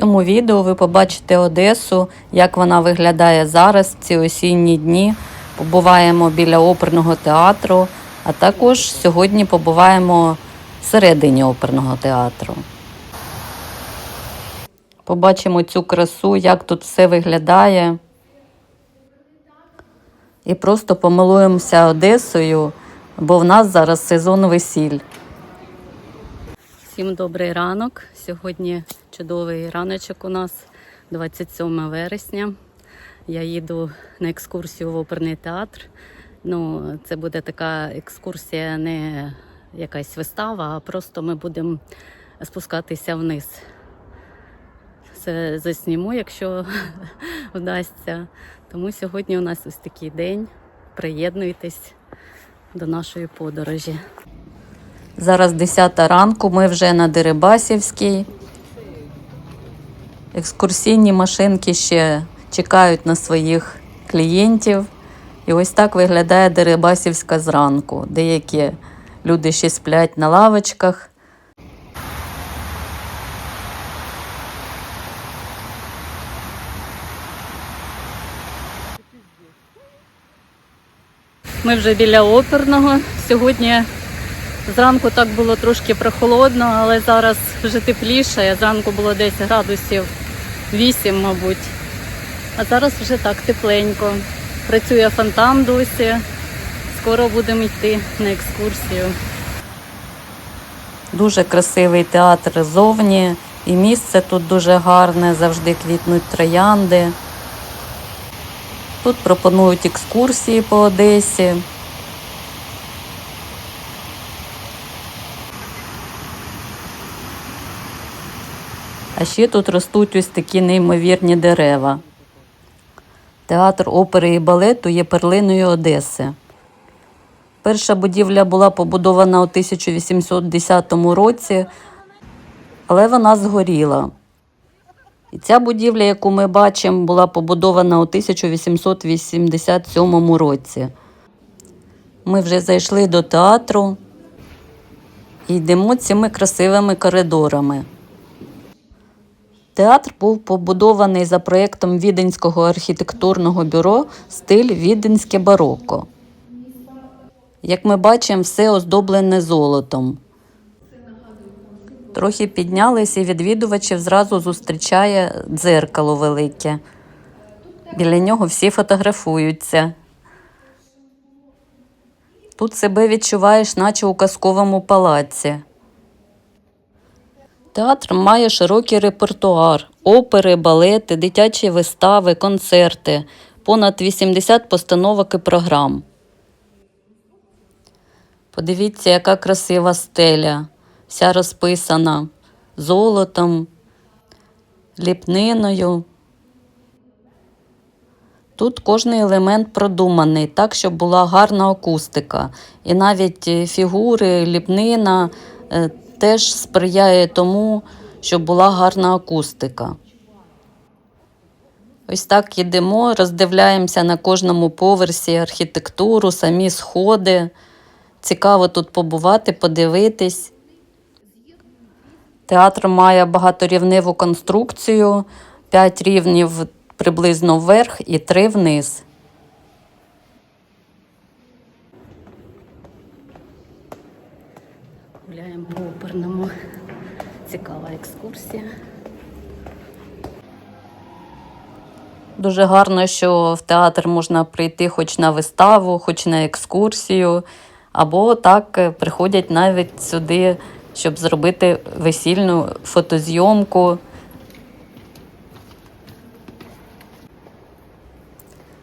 цьому відео ви побачите Одесу, як вона виглядає зараз ці осінні дні. Побуваємо біля оперного театру, а також сьогодні побуваємо всередині оперного театру. Побачимо цю красу, як тут все виглядає. І просто помилуємося Одесою, бо в нас зараз сезон весіль. Всім добрий ранок. Сьогодні чудовий раночок у нас, 27 вересня. Я їду на екскурсію в оперний театр. Ну, це буде така екскурсія, не якась вистава, а просто ми будемо спускатися вниз. Це засніму, якщо вдасться. Тому сьогодні у нас ось такий день. Приєднуйтесь до нашої подорожі. Зараз 10 ранку, ми вже на Дерибасівській. Екскурсійні машинки ще чекають на своїх клієнтів. І ось так виглядає Дерибасівська зранку. Деякі люди ще сплять на лавочках. Ми вже біля оперного. Сьогодні зранку так було трошки прохолодно, але зараз вже тепліше. Зранку було десь градусів 8, мабуть. А зараз вже так тепленько. Працює фонтан досі. Скоро будемо йти на екскурсію. Дуже красивий театр зовні, і місце тут дуже гарне, завжди квітнуть троянди. Тут пропонують екскурсії по Одесі. А ще тут ростуть ось такі неймовірні дерева. Театр опери і балету є перлиною Одеси. Перша будівля була побудована у 1810 році, але вона згоріла. І ця будівля, яку ми бачимо, була побудована у 1887 році. Ми вже зайшли до театру і йдемо цими красивими коридорами. Театр був побудований за проєктом Віденського архітектурного бюро стиль Віденське бароко. Як ми бачимо, все оздоблене золотом. Трохи піднялись і відвідувачів зразу зустрічає дзеркало велике. Біля нього всі фотографуються. Тут себе відчуваєш, наче у казковому палаці. Театр має широкий репертуар: опери, балети, дитячі вистави, концерти, понад 80 постановок і програм. Подивіться, яка красива стеля, вся розписана золотом, ліпниною. Тут кожний елемент продуманий так, щоб була гарна акустика. І навіть фігури, ліпнина е, теж сприяє тому, щоб була гарна акустика. Ось так йдемо, роздивляємося на кожному поверсі архітектуру, самі сходи. Цікаво тут побувати, подивитись. Театр має багаторівневу конструкцію, 5 рівнів приблизно вверх і 3 вниз. Оперному. Цікава екскурсія. Дуже гарно, що в театр можна прийти хоч на виставу, хоч на екскурсію, або так е, приходять навіть сюди, щоб зробити весільну фотозйомку.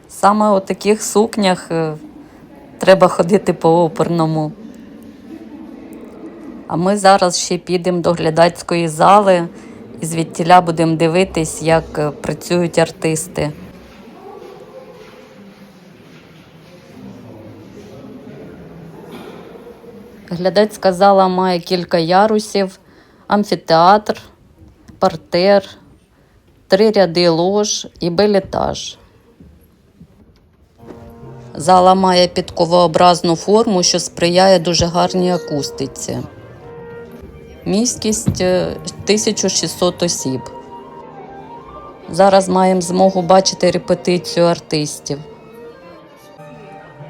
Саме у таких сукнях е, треба ходити по оперному. А ми зараз ще підемо до глядацької зали і звідтіля будемо дивитись, як е, працюють артисти. Глядацька зала має кілька ярусів, амфітеатр, партер, три ряди лож і белетаж. Зала має підковообразну форму, що сприяє дуже гарній акустиці. Міськість е, 1600 осіб. Зараз маємо змогу бачити репетицію артистів.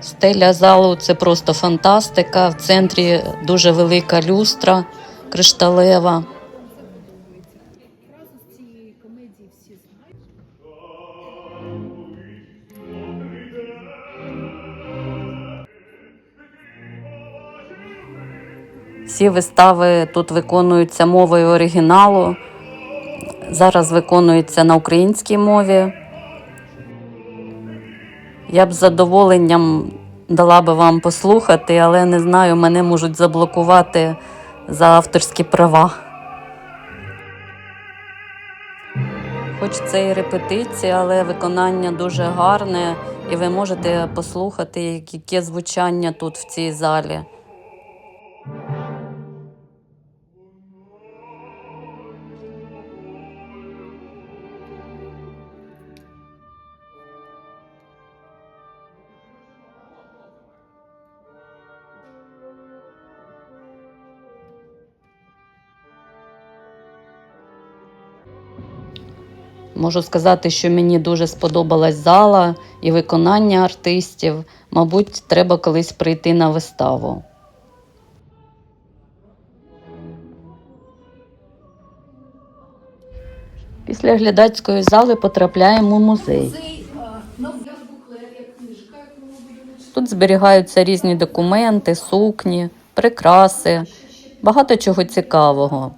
Стеля залу це просто фантастика. В центрі дуже велика люстра кришталева. Всі вистави тут виконуються мовою оригіналу. Зараз виконуються на українській мові. Я б з задоволенням дала би вам послухати, але не знаю, мене можуть заблокувати за авторські права. Хоч це і репетиція, але виконання дуже гарне, і ви можете послухати, яке звучання тут в цій залі. Можу сказати, що мені дуже сподобалась зала і виконання артистів. Мабуть, треба колись прийти на виставу. Після глядацької зали потрапляємо у музей. Тут зберігаються різні документи, сукні, прикраси, багато чого цікавого.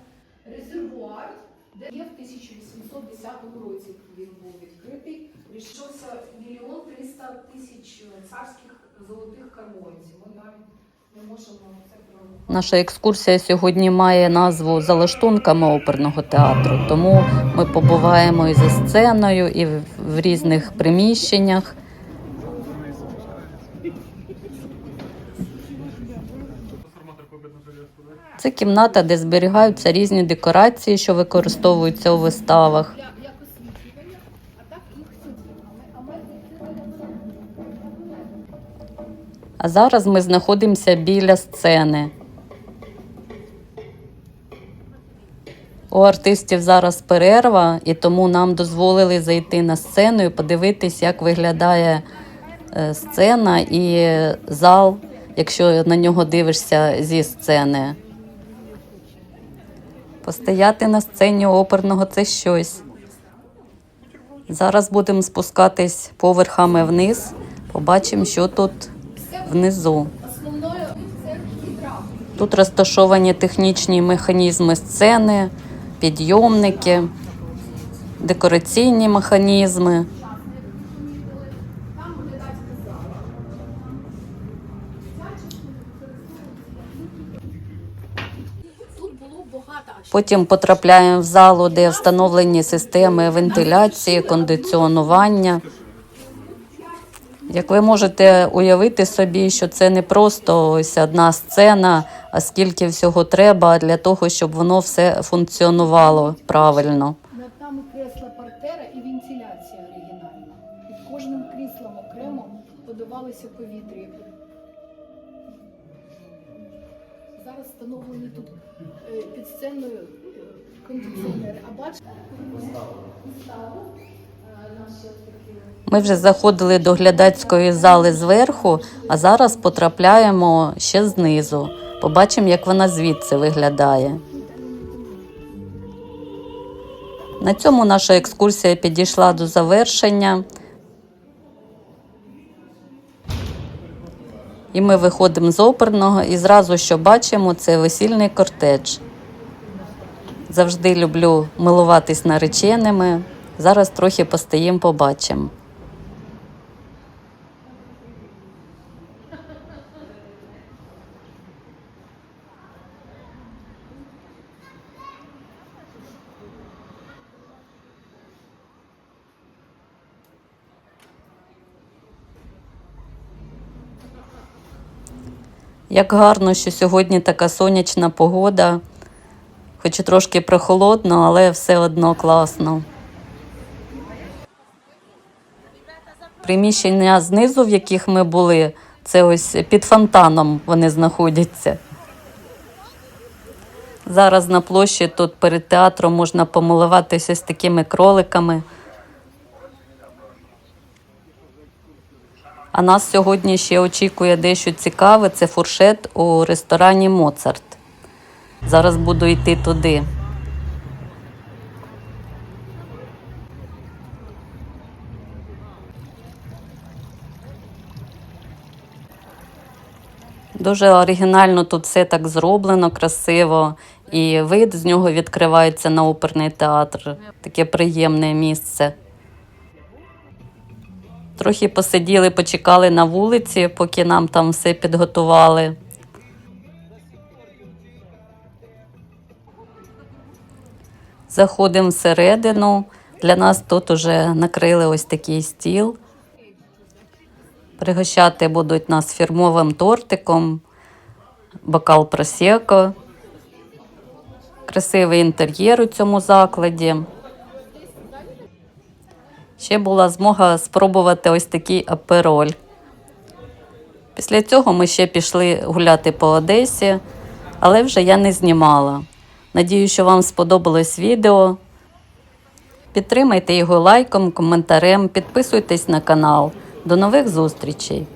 Резервуар, де є в 1810 році він був відкритий. Рішився мільйон триста тисяч царських золотих карбованців. Ми навіть не можемо це прорахувати. Наша екскурсія сьогодні має назву Залаштунками оперного театру, тому ми побуваємо і за сценою, і в різних приміщеннях. Це кімната, де зберігаються різні декорації, що використовуються у виставах. А зараз ми знаходимося біля сцени. У артистів зараз перерва, і тому нам дозволили зайти на сцену і подивитись, як виглядає е, сцена і зал, якщо на нього дивишся зі сцени. Постояти на сцені оперного це щось. Зараз будемо спускатись поверхами вниз, побачимо, що тут внизу. Тут розташовані технічні механізми сцени, підйомники, декораційні механізми. Потім потрапляємо в залу, де встановлені системи вентиляції, кондиціонування. Як ви можете уявити собі, що це не просто ось одна сцена, а скільки всього треба для того, щоб воно все функціонувало правильно. Над нами кресла партера і вентиляція оригінальна. Під кожним кріслом окремо подавалося повітря. Зараз встановлені тут е, під сценою е, кондиціонери. А бачите, виставу е, наші такі. Ми вже заходили до глядацької зали зверху, а зараз потрапляємо ще знизу. Побачимо, як вона звідси виглядає. На цьому наша екскурсія підійшла до завершення. І ми виходимо з оперного і зразу що бачимо, це весільний кортедж. Завжди люблю милуватись нареченими. Зараз трохи постоїмо, побачимо. Як гарно, що сьогодні така сонячна погода, хоч і трошки прохолодно, але все одно класно. Приміщення знизу, в яких ми були, це ось під фонтаном вони знаходяться. Зараз на площі тут перед театром можна помилуватися з такими кроликами. А нас сьогодні ще очікує дещо цікаве це фуршет у ресторані Моцарт. Зараз буду йти туди. Дуже оригінально тут все так зроблено, красиво, і вид з нього відкривається на оперний театр. Таке приємне місце. Трохи посиділи, почекали на вулиці, поки нам там все підготували. Заходимо всередину. Для нас тут уже накрили ось такий стіл. Пригощати будуть нас фірмовим тортиком, бокал просеко, красивий інтер'єр у цьому закладі. Ще була змога спробувати ось такий апероль. Після цього ми ще пішли гуляти по Одесі, але вже я не знімала. Надію, що вам сподобалось відео. Підтримайте його лайком, коментарем, підписуйтесь на канал. До нових зустрічей!